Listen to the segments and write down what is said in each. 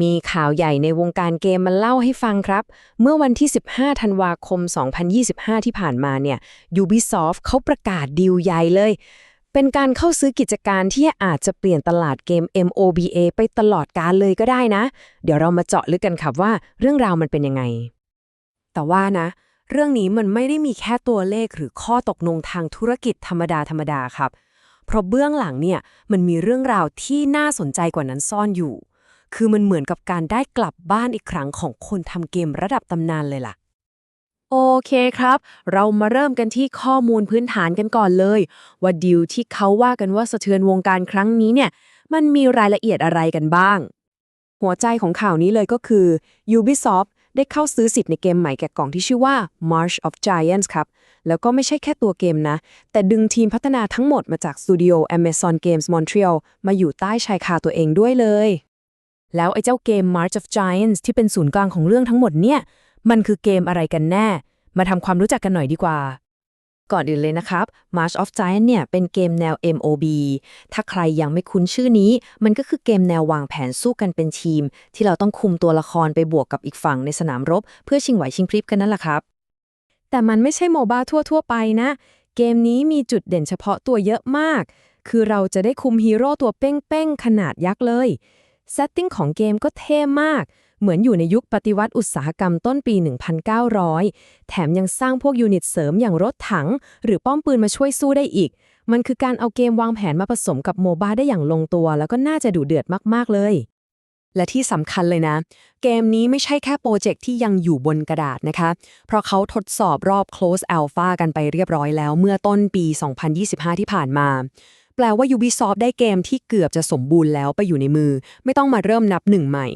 มีข่าวใหญ่ในวงการเกมมาเล่าให้ฟังครับ เมื่อวันที่ 15 ธันวาคม 2025 ที่ผ่านมาเนี่ย Ubisoft เขาประกาศดีลใหญ่เลย เป็นการเข้าซื้อกิจการที่อาจจะเปลี่ยนตลาดเกม MOBA ไปตลอดกาลเลยก็ได้นะ เดี๋ยวเรามาเจาะลึกกันครับว่าเรื่องราวมันเป็นยังไง แต่ว่านะ เรื่องนี้มันไม่ได้มีแค่ตัวเลขหรือข้อตกลงทางธุรกิจธรรมดาธรรมดาครับ เพราะเบื้องหลังเนี่ยมันมีเรื่องราวที่น่าสนใจกว่านั้นซ่อนอยู่ คือมันเหมือนกับการได้กลับบ้านอีกครั้งของคนทำเกมระดับตำนานเลยล่ะ โอเคครับ เรามาเริ่มกันที่ข้อมูลพื้นฐานกันก่อนเลย ว่าดีลที่เขาว่ากันว่าสะเทือนวงการครั้งนี้เนี่ย มันมีรายละเอียดอะไรกันบ้าง หัวใจของข่าวนี้เลยก็คือ Ubisoft ได้เข้าซื้อสิทธิ์ในเกมใหม่แก่กล่องที่ชื่อว่า March of Giants ครับ แล้วก็ไม่ใช่แค่ตัวเกมนะ แต่ดึงทีมพัฒนาทั้งหมดมาจากสตูดิโอ Amazon Games Montreal มาอยู่ใต้ชายคาตัวเองด้วยเลย แล้วไอ้เจ้าเกม March of Giants ที่เป็นศูนย์กลางของเรื่องทั้งหมดเนี่ย มันคือเกมอะไรกันแน่ มาทำความรู้จักกันหน่อยดีกว่า ก่อนอื่นเลยนะครับ March of Giants เนี่ยเป็นเกมแนว MOB ถ้าใครยังไม่คุ้นชื่อนี้ มันก็คือเกมแนววางแผนสู้กันเป็นทีม ที่เราต้องคุมตัวละครไปบวกกับอีกฝั่งในสนามรบ เพื่อชิงไหวชิงพริบกันนั่นแหละครับ แต่มันไม่ใช่โมบ้าทั่ว ๆ ไปนะ เกมนี้มีจุดเด่นเฉพาะตัวเยอะมาก คือเราจะได้คุมฮีโร่ตัวเป้งๆขนาดยักษ์เลย เซตติ้งของเกมก็เท่มาก เหมือนอยู่ในยุคปฏิวัติอุตสาหกรรมต้นปี 1900 แถมยังสร้างพวกยูนิตเสริมอย่างรถถัง หรือป้อมปืนมาช่วยสู้ได้อีก มันคือการเอาเกมวางแผนมาผสมกับโมบ้าได้อย่างลงตัว แล้วก็น่าจะดุเดือดมากๆเลย และที่สำคัญเลยนะ เกมนี้ไม่ใช่แค่โปรเจกต์ที่ยังอยู่บนกระดาษนะคะ เพราะเขาทดสอบรอบ close alpha กันไปเรียบร้อยแล้ว เมื่อต้นปี 2025 ที่ผ่านมา แปลว่า Ubisoft ได้เกมที่เกือบจะสมบูรณ์แล้วไปอยู่ในมือ ไม่ต้องมาเริ่มนับหนึ่งใหม่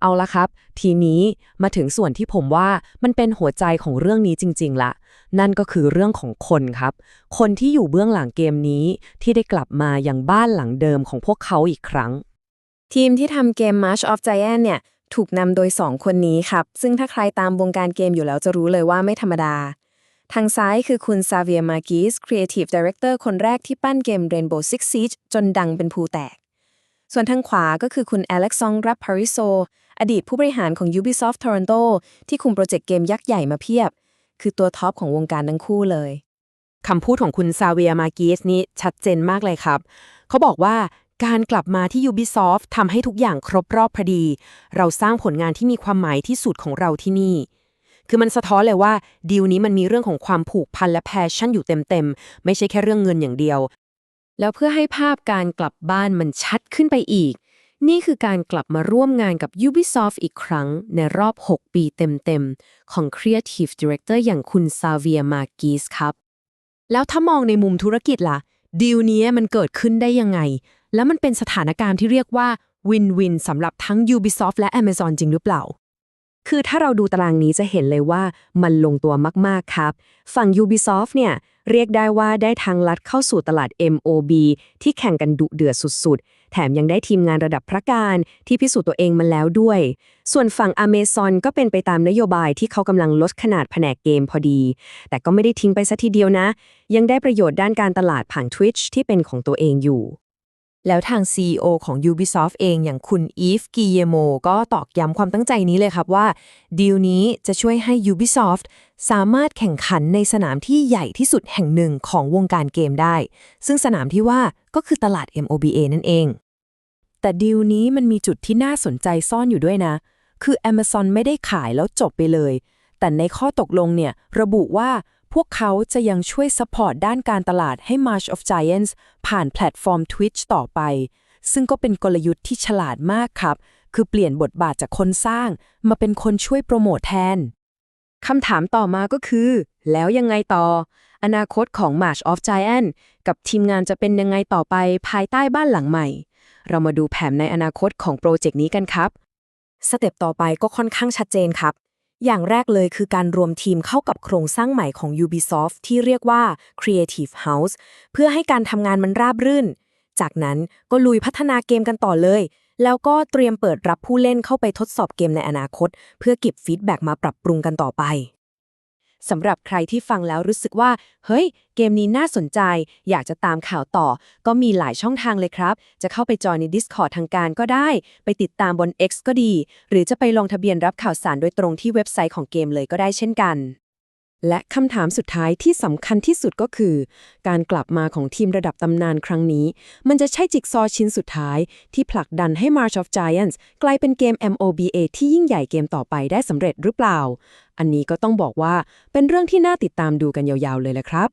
เอาละครับ ทีนี้มาถึงส่วนที่ผมว่ามันเป็นหัวใจของเรื่องนี้จริง ๆละนั่นก็คือเรื่องของคนครับ คนที่อยู่เบื้องหลังเกมนี้ที่ได้กลับมาอย่างบ้านหลังเดิมของพวกเขาอีกครั้ง ทีมที่ทำเกม March of Giants เนี่ยถูกนำโดย 2 คนนี้ครับ ซึ่งถ้าใครตามวงการเกมอยู่แล้วจะรู้เลยว่าไม่ธรรมดา ทางซ้ายคือคุณซาเวียมากิส Creative Director คนแรกที่ปั้นเกม Rainbow Six Siege จนดังเป็นภูแตก ส่วนทางขวาก็คือคุณอเล็กซองรับพาริโซ อดีตผู้บริหารของ Ubisoft Toronto ที่คุมโปรเจกต์เกมยักษ์ใหญ่มาเพียบ คือตัวท็อปของวงการทั้งคู่เลยคำพูดของคุณซาเวียมากิสนี่ชัดเจนมากเลยครับ เขาบอกว่าการกลับมาที่ Ubisoft ทำให้ทุกอย่างครบรอบพอดี เราสร้างผลงานที่มีความหมายที่สุดของเราที่นี่ คือมันสะท้อนเลยว่าดีลนี้มันมีเรื่องของความผูกพันและแพชชั่นอยู่เต็มๆ ไม่ใช่แค่เรื่องเงินอย่างเดียว แล้วเพื่อให้ภาพการกลับบ้านมันชัดขึ้นไปอีก นี่คือการกลับมาร่วมงานกับ Ubisoft อีกครั้งในรอบ 6 ปีเต็มๆ ของ Creative Director อย่างคุณซาเวียมากิสครับ แล้วถ้ามองในมุมธุรกิจล่ะดีลนี้มันเกิดขึ้นได้ยังไง แล้วมันเป็นสถานการณ์ที่เรียกว่าวินวินสำหรับทั้ง Ubisoft และ Amazon จริงหรือเปล่า คือถ้าเราดูตารางนี้จะเห็นเลยว่ามันลงตัวมาก ๆ ครับ ฝั่ง Ubisoft เนี่ย เรียกได้ว่าได้ทางลัดเข้าสู่ตลาด MOB ที่แข่งกันดุเดือดสุด ๆ แถมยังได้ทีมงานระดับพระการที่พิสูจน์ตัวเองมาแล้วด้วย ส่วนฝั่ง Amazon ก็เป็นไปตามนโยบายที่เขากำลังลดขนาดแผนกเกมพอดี แต่ก็ไม่ได้ทิ้งไปซะทีเดียวนะ ยังได้ประโยชน์ด้านการตลาดผ่าน Twitch ที่เป็นของตัวเองอยู่ แล้วทาง CEO ของ Ubisoft เองอย่างคุณอีฟกิเยโมก็ตอกย้ำความตั้งใจนี้เลยครับว่าดีลนี้จะช่วยให้ Ubisoft สามารถแข่งขันในสนามที่ใหญ่ที่สุดแห่งหนึ่งของวงการเกมได้ ซึ่งสนามที่ว่าก็คือตลาด MOBA นั่นเอง แต่ดีลนี้มันมีจุดที่น่าสนใจซ่อนอยู่ด้วยนะ คือ Amazon ไม่ได้ขายแล้วจบไปเลย แต่ในข้อตกลงเนี่ยระบุว่า พวกเขาจะยังช่วยซัพพอร์ตด้านการตลาดให้ March of Giants ผ่านแพลตฟอร์ม Twitch ต่อไป ซึ่งก็เป็นกลยุทธ์ที่ฉลาดมากครับ คือเปลี่ยนบทบาทจากคนสร้าง มาเป็นคนช่วยโปรโมทแทนคำถามต่อมาก็คือ แล้วยังไงต่อ อนาคตของ March of Giants กับทีมงานจะเป็นยังไงต่อไปภายใต้บ้านหลังใหม่ เรามาดูแผนในอนาคตของโปรเจกต์นี้กันครับ สเต็ปต่อไปก็ค่อนข้างชัดเจนครับ อย่างแรกเลยคือการรวมทีมเข้ากับโครงสร้างใหม่ของ Ubisoft ที่เรียกว่า Creative House เพื่อให้การทำงานมันราบรื่น จากนั้นก็ลุยพัฒนาเกมกันต่อเลย แล้วก็เตรียมเปิดรับผู้เล่นเข้าไปทดสอบเกมในอนาคต เพื่อเก็บฟีดแบ็กมาปรับปรุงกันต่อไป สำหรับใครที่ฟังแล้วรู้สึกว่า เฮ้ย เกมนี้น่าสนใจ อยากจะตามข่าวต่อ ก็มีหลายช่องทางเลยครับ จะเข้าไปจอยใน Discord ทางการก็ได้ ไปติดตามบน X ก็ดี หรือจะไปลงทะเบียนรับข่าวสารโดยตรงที่เว็บไซต์ของเกมเลยก็ได้เช่นกัน และคำถามสุดท้ายที่สำคัญที่สุดก็คือ การกลับมาของทีมระดับตำนานครั้งนี้ มันจะใช่จิ๊กซอชิ้นสุดท้ายที่ผลักดันให้ March of Giants กลายเป็นเกม MOBA ที่ยิ่งใหญ่เกมต่อไปได้สำเร็จหรือเปล่า อันนี้ก็ต้องบอกว่าเป็นเรื่องที่น่าติดตามดูกันยาวๆเลยแหละครับ